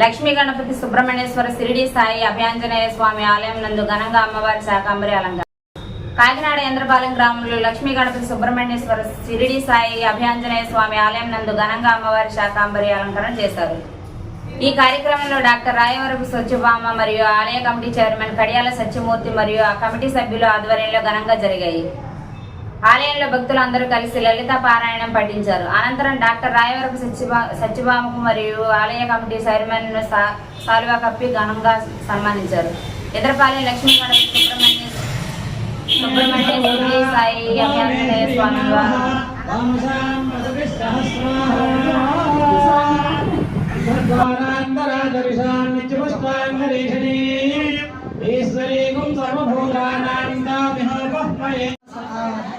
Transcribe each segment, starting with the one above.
లక్ష్మీ గణపతి సుబ్రహ్మణ్యేశ్వర శిరిడి సాయి అభయాంజనేయ స్వామి ఆలయం నందు ఘనంగా అమ్మవారి శాకాంబరి అలంకారం. కాకినాడ ఇంద్రపాలెం గ్రామంలో లక్ష్మీ గణపతి సుబ్రహ్మణ్యేశ్వర శిరిడి సాయి అభయాంజనేయ స్వామి ఆలయం నందు ఘనంగా అమ్మవారి శాకాంబరి అలంకరణ చేశారు. ఈ కార్యక్రమంలో డాక్టర్ రాయవరపు సత్యభామ మరియు ఆలయ కమిటీ చైర్మన్ కడియాల సత్యమూర్తి మరియు ఆ కమిటీ సభ్యులు ఆధ్వర్యంలో ఘనంగా జరిగాయి. ఆలయంలో భక్తులు అందరూ కలిసి లలిత పారాయణం పఠించారు. అనంతరం డాక్టర్ రాయవరపు సత్యభా సత్యభామకు మరియు ఆలయ కమిటీ చైర్మన్ సా- సాల్వా కప్పి ఘనంగా సన్మానించారు. ఎదరపాలెం లక్ష్మీ గణపతి సుబ్రహ్మణ్య సుబ్రహ్మణ్య సాయి స్వామి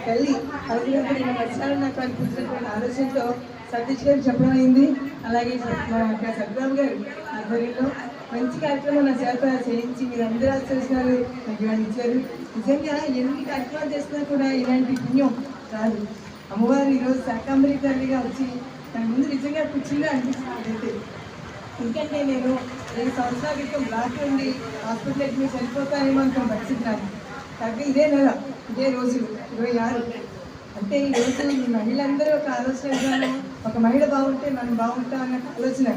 తల్లి అడిగినప్పుడు నేను వచ్చాను నాకు అనిపించినటువంటి ఆలోచనతో సతీష్ గారు చెప్పడం అయింది. అలాగే సత్- గారు ఆధ్వర్యంలో మంచి కార్యక్రమం నా చేత చేయించి మీరు అందరూ ఆశ్రయించినారు నాకు ఇవాళ ఇచ్చారు. నిజంగా ఎన్ని కార్యక్రమాలు చేసినా కూడా ఇలాంటి పుణ్యం రాదు. అమ్మవారు ఈరోజు శాకాంబరి తల్లిగా వచ్చి తన ముందు నిజంగా కూర్చుందే అనిపిస్తుంది ఎందుకంటే నేను రెండు సంవత్సరాల క్రితం బ్లాక్ ఉండి హాస్పిటల్ అడ్మిట్ చనిపోతానేమో అనుకుని పరిస్థితున్నాను కాబట్టి ఇదే నెల. ఇదే రోజు ఇరవై ఆరు. అంటే ఈ రోజు ఈ మహిళలందరూ ఒక ఆలోచన విధానం ఒక మహిళ బాగుంటే మనం బాగుంటాం అన్న ఆలోచన.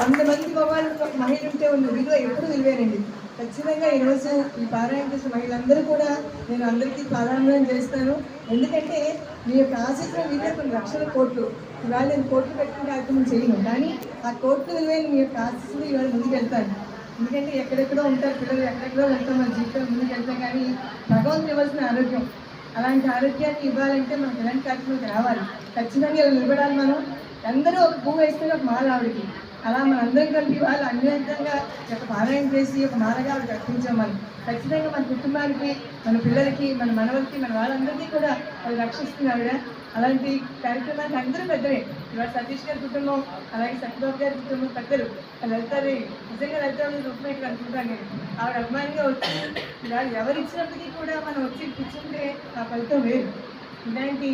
వంద మంది మగవాళ్ళకి ఒక మహిళ ఉంటే ఉన్న విలువ ఎప్పుడు విలువేనండి ఖచ్చితంగా ఈరోజు ఈ పారాయణ చేసిన మహిళలందరూ కూడా నేను అందరికీ ప్రారంభం చేస్తాను. ఎందుకంటే మీ యొక్క ఆశీస్సులు మీదే కొన్ని లక్షల కోట్లు. ఇవాళ నేను కోట్లు పెట్టుకుని కార్యక్రమం చేయను. కానీ ఆ కోట్లు విలువైన మీ యొక్క ఆశీస్సులు ఇవాళ ముందుకు వెళ్తాను ఎందుకంటే ఎక్కడెక్కడో ఉంటారు పిల్లలు ఎక్కడెక్కడో వెళ్తాం మన జీవితం ముందుకు వెళ్తాం కానీ భగవంతుని ఇవ్వాల్సిన ఆరోగ్యం. అలాంటి ఆరోగ్యాన్ని ఇవ్వాలంటే మనకు ఎలాంటి కార్యక్రమాలు రావాలి? ఖచ్చితంగా ఇలా నిలబడాలి మనం. అందరూ ఒక పువ్వు వేస్తే ఒక మాల ఆవిడకి. అలా మన అందరం కలిపి వాళ్ళు అన్యోన్యంగా ఒక పారాయణ చేసి ఒక మాలగా రక్షించామని ఖచ్చితంగా మన కుటుంబానికి మన పిల్లలకి మన మనవలకి మన వాళ్ళందరికీ కూడా వాళ్ళు రక్షిస్తున్నారు అలాంటి కార్యక్రమానికి అందరూ పెద్దవే ఇవాళ సతీష్ గారి కుటుంబం అలాగే సత్యబాబు గారి కుటుంబం పెద్దలు. లలితారి నిజంగా లలిత రూపమే ఇక్కడ అనుకుంటాను నేను. ఆవిడ అభిమానిగా వచ్చి ఇవాళ ఎవరు ఇచ్చినప్పటికీ కూడా మనం వచ్చి కూర్చుంటే ఆ ఫలితం వేరు. ఇలాంటి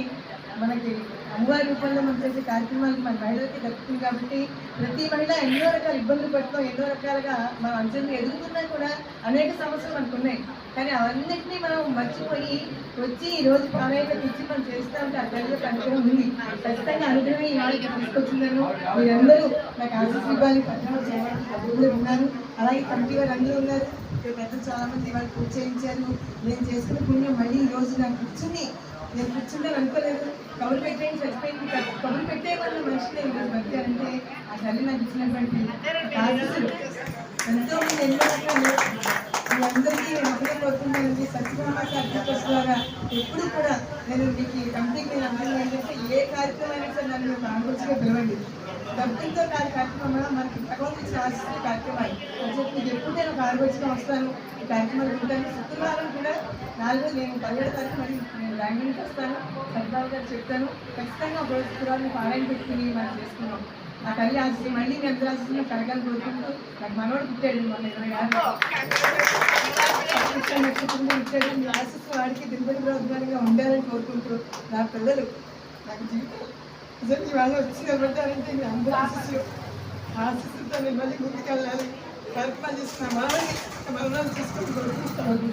మనకి అమ్మవారి రూపంలో మనం చేసే కార్యక్రమాలు మన మహిళలకి దక్కుతుంది కాబట్టి ప్రతి మహిళ ఎన్నో రకాల ఇబ్బందులు పడుతూ ఎన్నో రకాలుగా మన అంచనా ఎదుగుతున్నా కూడా అనేక సమస్యలు మనకు ఉన్నాయి కానీ అవన్నిటినీ మనం మర్చిపోయి వచ్చి ఈ రోజు ప్రాణాయిత తెచ్చి మనం చేస్తా ఉంటే ఆ తల్లి అనుగ్రహం ఉంది. ఖచ్చితంగా అనుగ్రహం ఈ వాళ్ళకి తీసుకొచ్చిందను. మీరందరూ నాకు ఆశీస్సు ఇవ్వాలి పట్టణం చేయాలని అభివృద్ధి ఉన్నారు అలాగే కమిటీ వారు అందరూ ఉన్నారు. పెద్ద పెద్దలు చాలా మంది వాళ్ళు పూజ చేయించారు. నేను చేసుకున్న పుణ్యం మళ్ళీ ఈ రోజు నాకు కూర్చుని నేను కూర్చుందని అనుకోలేదు. కబురు పెట్టేయండి చచ్చిపోయింది కబురు పెట్టే వాళ్ళ మనిషిని ఈరోజు అంటే ఆ తల్లి నాకు ఇచ్చినటువంటి ఆశీస్సులు. ఎంతో మంది ఎన్నో రకాలు. మీ అందరికీ నేను ఒకటే కోరుకుంటానండి సత్యభామ ద్వారా ఎప్పుడు కూడా నేను మీకు కంపెనీకి కమిటీకి నేను అర్థం ఏంటంటే ఏ కార్యక్రమాన్ని సరే నన్ను మీకు ఆంధ్రప్రదేశ్గా పిలవండి. డబ్బులతో కాదు కార్యక్రమంలో మనకి భగవంతు ఇచ్చిన ఆశిస్తున్న కార్యక్రమాలు. అని చెప్పి మీకు ఎప్పుడు నేను ఒక ఆరోగ్యంగా వస్తాను. ఈ కార్యక్రమాలు ఉంటాను శుక్రవారం కూడా నాలుగు నేను పదిహేడు మరి నేను బెంగళూరుకి వస్తాను సత్యబాబు గారు చెప్తాను. ఖచ్చితంగా ఒక రోజు శుక్రవారం మీకు పెట్టుకుని మనం చేసుకున్నాం నా తల్లి ఆశిస్తుంది మళ్ళీ మీ అందరూ ఆశిస్తున్న కలగాలి కోరుకుంటూ నాకు మనోడు పుట్టాడు మన ఇరవై ఆరు. కృష్ణ ఇచ్చాడు మీ ఆశిస్తూ వాడికి దిగుబడి ప్రభుత్వంగా ఉండాలని కోరుకుంటూ నా పిల్లలు నాకు జీవితం నిజంగా ఇవాళ వచ్చి నిలబడ్డారంటే మీ అందరూ ఆశిస్తూ ఆశిస్తుతో మిమ్మల్ని ముందుకెళ్ళాలి. కల్పన చేసిన మనల్ని మరణాలు చేసుకుని కోరుకుంటాను